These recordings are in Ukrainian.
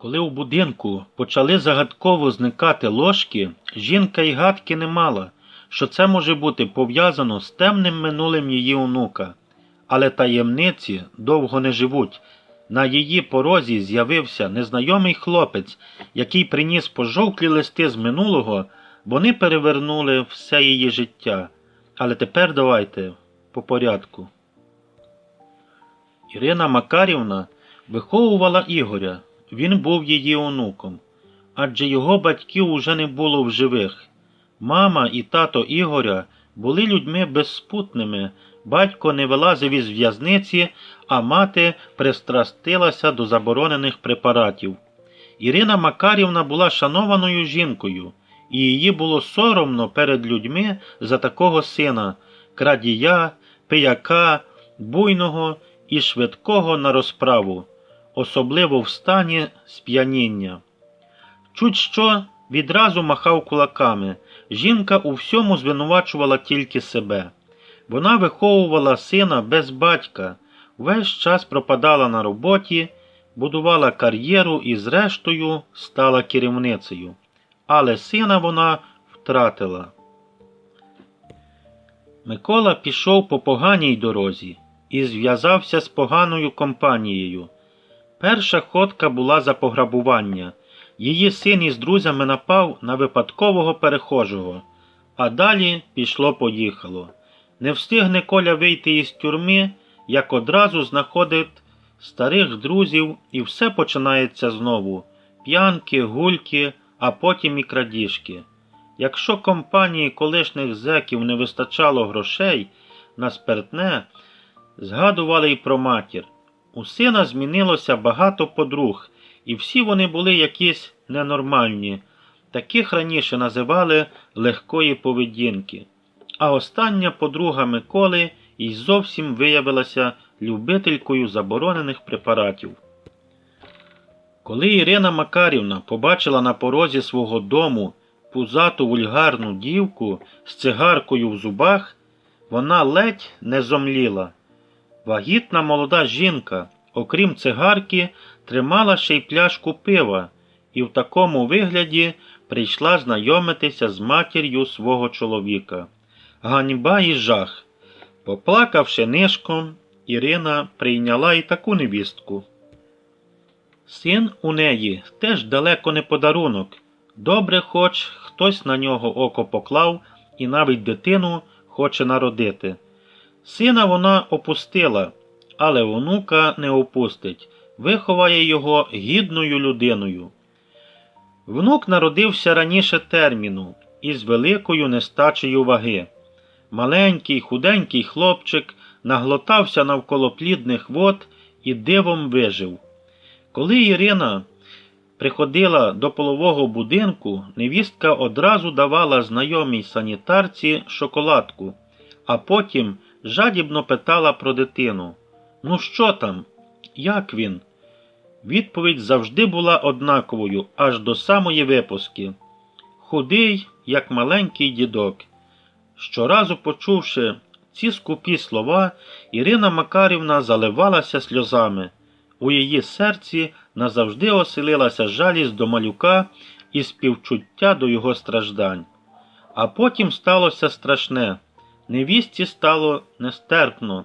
Коли у будинку почали загадково зникати ложки, жінка й гадки не мала, що це може бути пов'язано з темним минулим її онука. Але таємниці довго не живуть. На її порозі з'явився незнайомий хлопець, який приніс пожовклі листи з минулого, вони перевернули все її життя. Але тепер давайте по порядку. Ірина Макарівна виховувала Ігоря, він був її онуком, адже його батьків уже не було в живих. Мама і тато Ігоря були людьми безспутними, батько не вилазив із в'язниці, а мати пристрастилася до заборонених препаратів. Ірина Макарівна була шанованою жінкою, і її було соромно перед людьми за такого сина, крадія, пияка, буйного і швидкого на розправу, особливо в стані сп'яніння. Чуть що відразу махав кулаками. Жінка у всьому звинувачувала тільки себе. Вона виховувала сина без батька, весь час пропадала на роботі, будувала кар'єру і, зрештою, стала керівницею. Але сина вона втратила. Микола пішов по поганій дорозі і зв'язався з поганою компанією. Перша ходка була за пограбування. Її син із друзями напав на випадкового перехожого, а далі пішло-поїхало. Не встигне Коля вийти із тюрми, як одразу знаходить старих друзів, і все починається знову п'янки, гульки, а потім і крадіжки. Якщо компанії колишніх зеків не вистачало грошей на спиртне, згадували й про матір. У сина змінилося багато подруг, і всі вони були якісь ненормальні. Таких раніше називали легкої поведінки. А остання подруга Миколи й зовсім виявилася любителькою заборонених препаратів. Коли Ірина Макарівна побачила на порозі свого дому пузату вульгарну дівку з цигаркою в зубах, вона ледь не зомліла. Вагітна молода жінка, окрім цигарки, тримала ще й пляшку пива і в такому вигляді прийшла знайомитися з матір'ю свого чоловіка. Ганьба і жах. Поплакавши нишком, Ірина прийняла і таку невістку. Син у неї теж далеко не подарунок. Добре, хоч хтось на нього око поклав і навіть дитину хоче народити. Сина вона опустила, але онука не опустить, виховає його гідною людиною. Внук народився раніше терміну із великою нестачею ваги. Маленький худенький хлопчик наглотався навколо плідних вод і дивом вижив. Коли Ірина приходила до полового будинку, невістка одразу давала знайомій санітарці шоколадку, а потім жадібно питала про дитину. Ну, що там? Як він? Відповідь завжди була однаковою аж до самої випуски. Худий, як маленький дідок. Щоразу почувши ці скупі слова, Ірина Макарівна заливалася сльозами. У її серці назавжди оселилася жалість до малюка і співчуття до його страждань. А потім сталося страшне. Невістці стало нестерпно.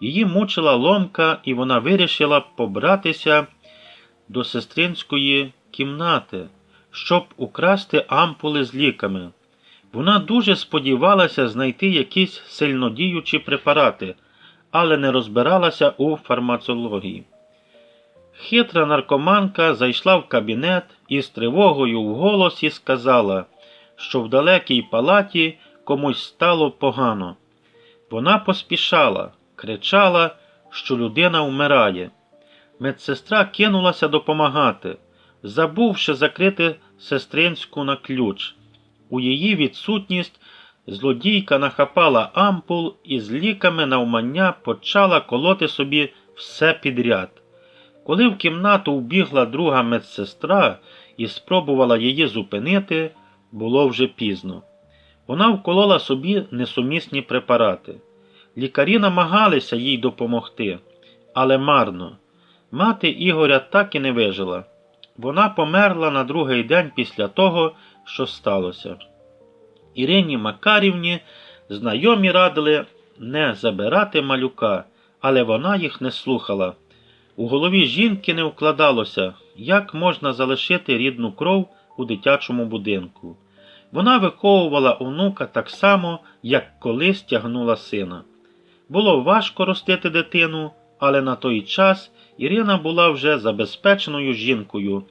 Її мучила ломка, і вона вирішила побратися до сестринської кімнати, щоб украсти ампули з ліками. Вона дуже сподівалася знайти якісь сильнодіючі препарати, але не розбиралася у фармацології. Хитра наркоманка зайшла в кабінет і з тривогою в голосі сказала, що в далекій палаті комусь стало погано. Вона поспішала, кричала, що людина вмирає. Медсестра кинулася допомагати, забувши закрити сестринську на ключ. У її відсутність злодійка нахапала ампул і з ліками навмання почала колоти собі все підряд. Коли в кімнату вбігла друга медсестра і спробувала її зупинити, було вже пізно. Вона вколола собі несумісні препарати. Лікарі намагалися їй допомогти, але марно. Мати Ігоря так і не вижила. вона померла на другий день після того, що сталося. Ірині Макарівні знайомі радили не забирати малюка, але вона їх не слухала. У голові жінки не вкладалося, як можна залишити рідну кров у дитячому будинку. Вона виховувала онука так само, як колись тягнула сина. Було важко ростити дитину, але на той час Ірина була вже забезпеченою жінкою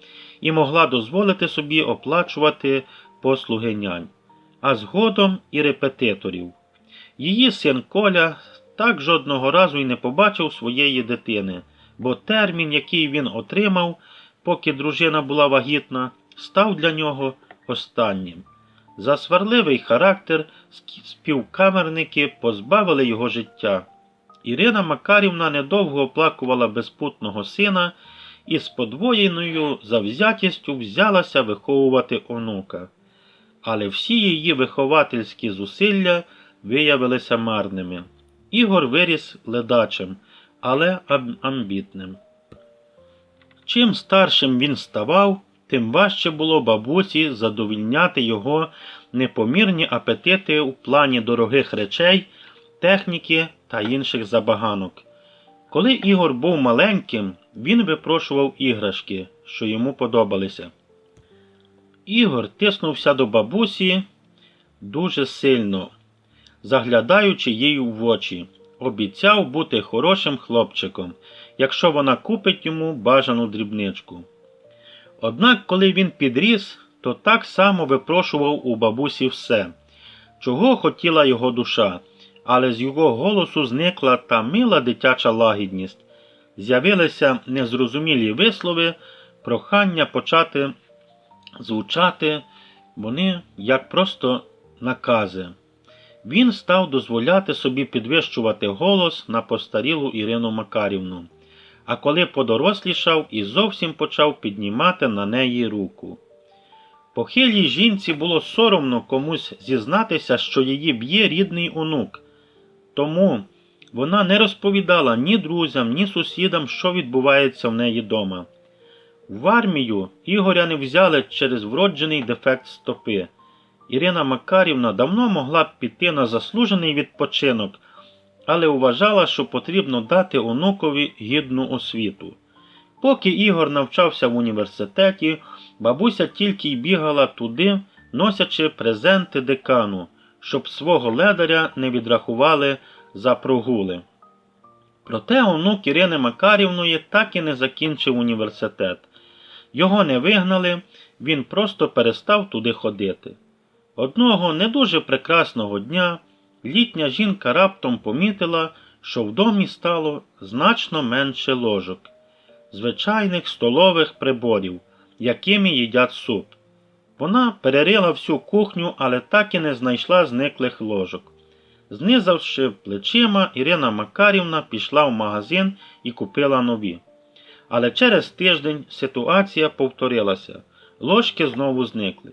і могла дозволити собі оплачувати послуги нянь, а згодом і репетиторів. Її син Коля так жодного разу й не побачив своєї дитини, бо термін, який він отримав, поки дружина була вагітна, став для нього останнім. За сварливий характер співкамерники позбавили його життя. Ірина Макарівна недовго оплакувала безпутного сина і з подвоєною завзятістю взялася виховувати онука. Але всі її виховательські зусилля виявилися марними. Ігор виріс ледачим, але амбітним. Чим старшим він ставав, тим важче було бабусі задовільняти його непомірні апетити у плані дорогих речей, техніки та інших забаганок. Коли Ігор був маленьким, він випрошував іграшки, що йому подобалися. Ігор тиснувся до бабусі дуже сильно, заглядаючи їй в очі, обіцяв бути хорошим хлопчиком, якщо вона купить йому бажану дрібничку. Однак, коли він підріс, то так само випрошував у бабусі все, чого хотіла його душа, але з його голосу зникла та мила дитяча лагідність. З'явилися незрозумілі вислови, прохання почати звучати, вони як просто накази. Він став дозволяти собі підвищувати голос на постарілу Ірину Макарівну, а коли подорослішав і зовсім почав піднімати на неї руку. Похилій жінці було соромно комусь зізнатися, що її б'є рідний онук. Тому вона не розповідала ні друзям, ні сусідам, що відбувається в неї дома. В армію Ігоря не взяли через вроджений дефект стопи. Ірина Макарівна давно могла б піти на заслужений відпочинок, але вважала, що потрібно дати онукові гідну освіту. Поки Ігор навчався в університеті, бабуся тільки й бігала туди, носячи презенти декану, щоб свого ледаря не відрахували за прогули. Проте онук Ірини Макарівної так і не закінчив університет. Його не вигнали, він просто перестав туди ходити. Одного не дуже прекрасного дня літня жінка раптом помітила, що в домі стало значно менше ложок, звичайних столових приборів, якими їдять суп. Вона перерила всю кухню, але так і не знайшла зниклих ложок. Знизавши плечима, Ірина Макарівна пішла в магазин і купила нові. Але через тиждень ситуація повторилася, ложки знову зникли.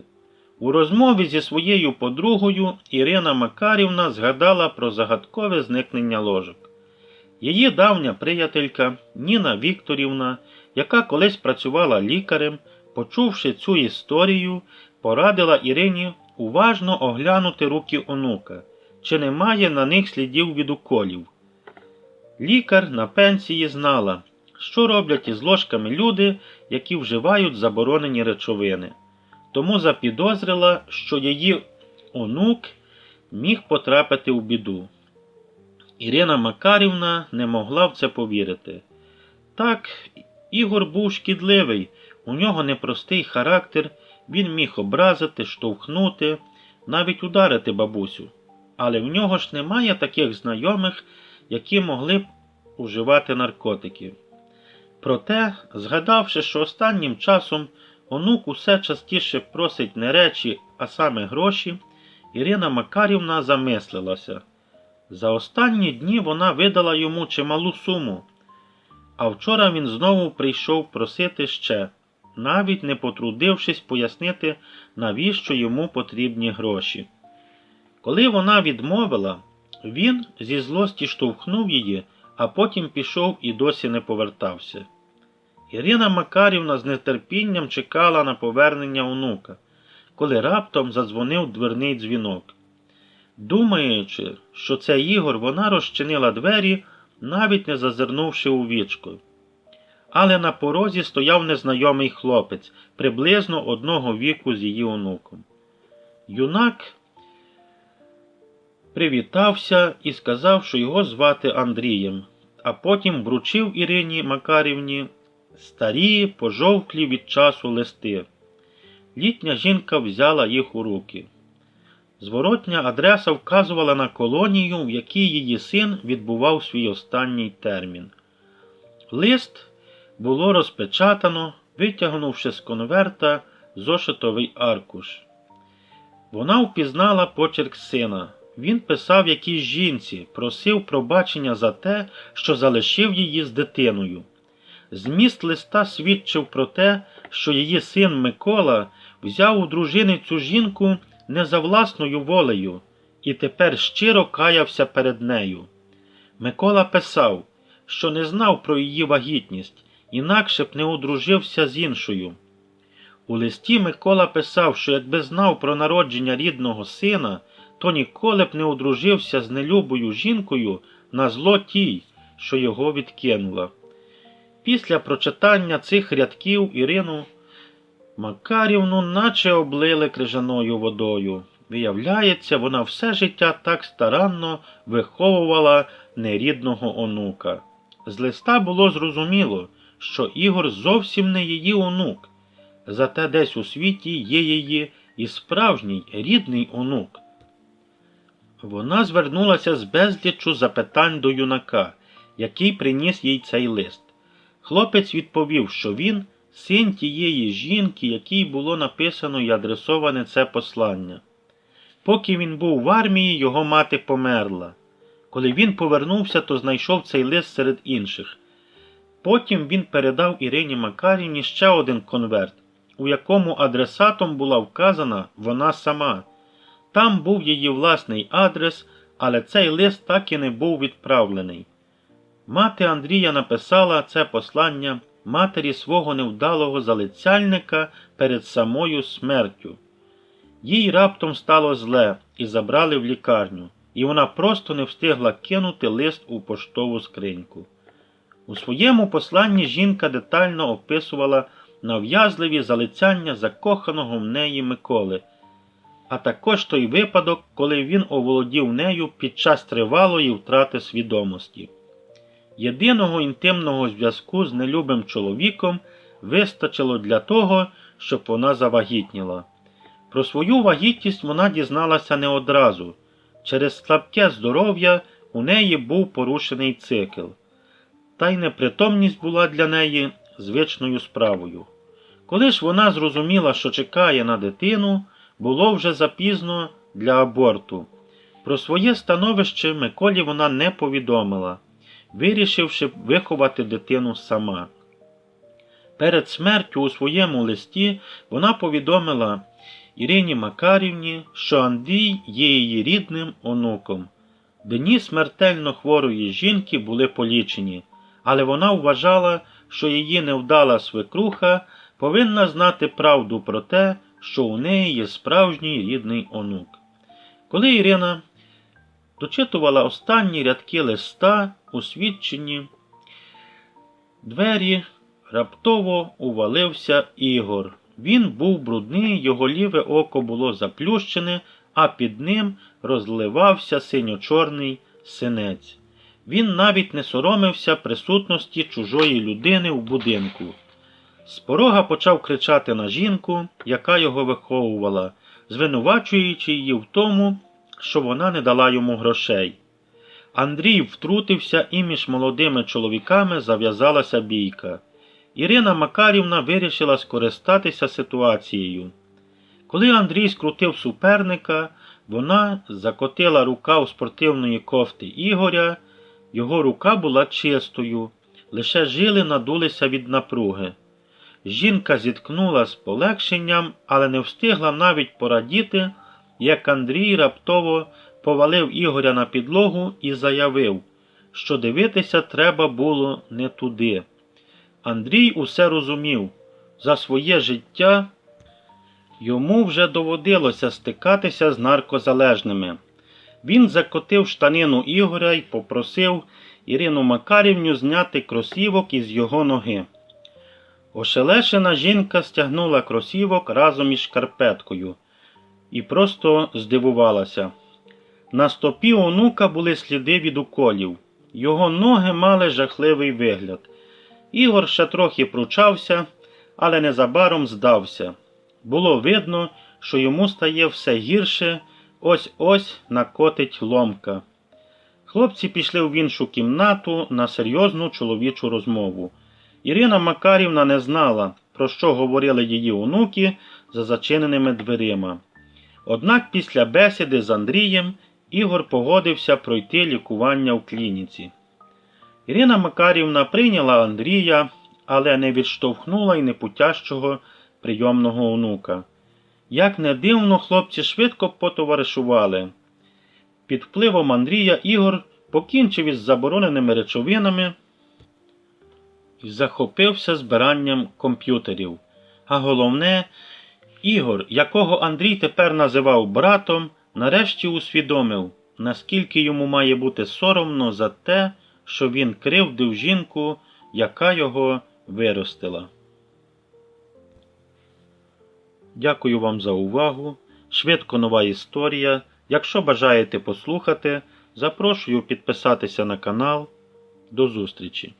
У розмові зі своєю подругою Ірина Макарівна згадала про загадкове зникнення ложок. Її давня приятелька Ніна Вікторівна, яка колись працювала лікарем, почувши цю історію, порадила Ірині уважно оглянути руки онука, чи немає на них слідів від уколів. Лікар на пенсії знала, що роблять із ложками люди, які вживають заборонені речовини тому запідозрила, що її онук міг потрапити у біду. Ірина Макарівна не могла в це повірити. Так, Ігор був шкідливий, у нього непростий характер, він міг образити, штовхнути, навіть ударити бабусю. Але в нього ж немає таких знайомих, які могли б уживати наркотики. Проте, згадавши, що останнім часом Онук усе частіше просить не речі, а саме гроші, Ірина Макарівна замислилася. За останні дні вона видала йому чималу суму, а вчора він знову прийшов просити ще, навіть не потрудившись пояснити, навіщо йому потрібні гроші. Коли вона відмовила, він зі злості штовхнув її, а потім пішов і досі не повертався. Ірина Макарівна з нетерпінням чекала на повернення онука, коли раптом задзвонив дверний дзвінок. Думаючи, що це Ігор, вона розчинила двері, навіть не зазирнувши у вічко. Але на порозі стояв незнайомий хлопець, приблизно одного віку з її онуком. Юнак привітався і сказав, що його звати Андрієм, а потім вручив Ірині Макарівні старі, пожовклі від часу листи. Літня жінка взяла їх у руки. Зворотня адреса вказувала на колонію, в якій її син відбував свій останній термін. Лист було розпечатано, витягнувши з конверта зошитовий аркуш. Вона впізнала почерк сина. Він писав якійсь жінці, просив пробачення за те, що залишив її з дитиною. Зміст листа свідчив про те, що її син Микола взяв у дружини цю жінку не за власною волею і тепер щиро каявся перед нею. Микола писав, що не знав про її вагітність, інакше б не одружився з іншою. У листі Микола писав, що якби знав про народження рідного сина, то ніколи б не одружився з нелюбою жінкою на зло тій, що його відкинула. Після прочитання цих рядків Ірину Макарівну наче облили крижаною водою. Виявляється, вона все життя так старанно виховувала нерідного онука. З листа було зрозуміло, що Ігор зовсім не її онук, зате десь у світі є її і справжній рідний онук. Вона звернулася з безліччю запитань до юнака, який приніс їй цей лист. Хлопець відповів, що він син тієї жінки, якій було написано і адресоване це послання. Поки він був в армії, його мати померла. Коли він повернувся, то знайшов цей лист серед інших. Потім він передав Ірині Макарівні ще один конверт, у якому адресатом була вказана вона сама. Там був її власний адрес, але цей лист так і не був відправлений. Мати Андрія написала це послання матері свого невдалого залицяльника перед самою смертю. Їй раптом стало зле і забрали в лікарню, і вона просто не встигла кинути лист у поштову скриньку. У своєму посланні жінка детально описувала нав'язливі залицяння закоханого в неї Миколи, а також той випадок, коли він оволодів нею під час тривалої втрати свідомості. Єдиного інтимного зв'язку з нелюбим чоловіком вистачило для того, щоб вона завагітніла. Про свою вагітність вона дізналася не одразу. Через слабке здоров'я у неї був порушений цикл, та й непритомність була для неї звичною справою. Коли ж вона зрозуміла, що чекає на дитину, було вже запізно для аборту. Про своє становище Миколі вона не повідомила вирішивши виховати дитину сама. Перед смертю у своєму листі вона повідомила Ірині Макарівні, що Андрій є її рідним онуком. Дні смертельно хворої жінки були полічені, але вона вважала, що її невдала свекруха повинна знати правду про те, що у неї є справжній рідний онук. Коли Ірина дочитувала останні рядки листа у свідченні. Двері раптово увалився Ігор. Він був брудний, його ліве око було заплющене, а під ним розливався синьо-чорний синець. Він навіть не соромився присутності чужої людини в будинку. З порога почав кричати на жінку, яка його виховувала, звинувачуючи її в тому, що вона не дала йому грошей. Андрій втрутився і між молодими чоловіками зав'язалася бійка. Ірина Макарівна вирішила скористатися ситуацією. Коли Андрій скрутив суперника, вона закотила рукав спортивної кофти Ігоря, його рука була чистою, лише жили надулися від напруги. Жінка зіткнула з полегшенням, але не встигла навіть порадіти, як Андрій раптово повалив Ігоря на підлогу і заявив, що дивитися треба було не туди. Андрій усе розумів. За своє життя йому вже доводилося стикатися з наркозалежними. Він закотив штанину Ігоря і попросив Ірину Макарівню зняти кросівок із його ноги. Ошелешена жінка стягнула кросівок разом із шкарпеткою і просто здивувалася. На стопі онука були сліди від уколів. Його ноги мали жахливий вигляд. Ігор ще трохи пручався, але незабаром здався. Було видно, що йому стає все гірше, ось ось накотить ломка. Хлопці пішли в іншу кімнату на серйозну чоловічу розмову. Ірина Макарівна не знала, про що говорили її онуки за зачиненими дверима. Однак після бесіди з Андрієм Ігор погодився пройти лікування в клініці. Ірина Макарівна прийняла Андрія, але не відштовхнула й непутящого прийомного онука. Як не дивно, хлопці швидко потоваришували. Під впливом Андрія Ігор покінчив із забороненими речовинами і захопився збиранням комп'ютерів. А головне, Ігор, якого Андрій тепер називав братом, нарешті усвідомив, наскільки йому має бути соромно за те, що він кривдив жінку, яка його виростила. Дякую вам за увагу. Швидко нова історія. Якщо бажаєте послухати, запрошую підписатися на канал. До зустрічі!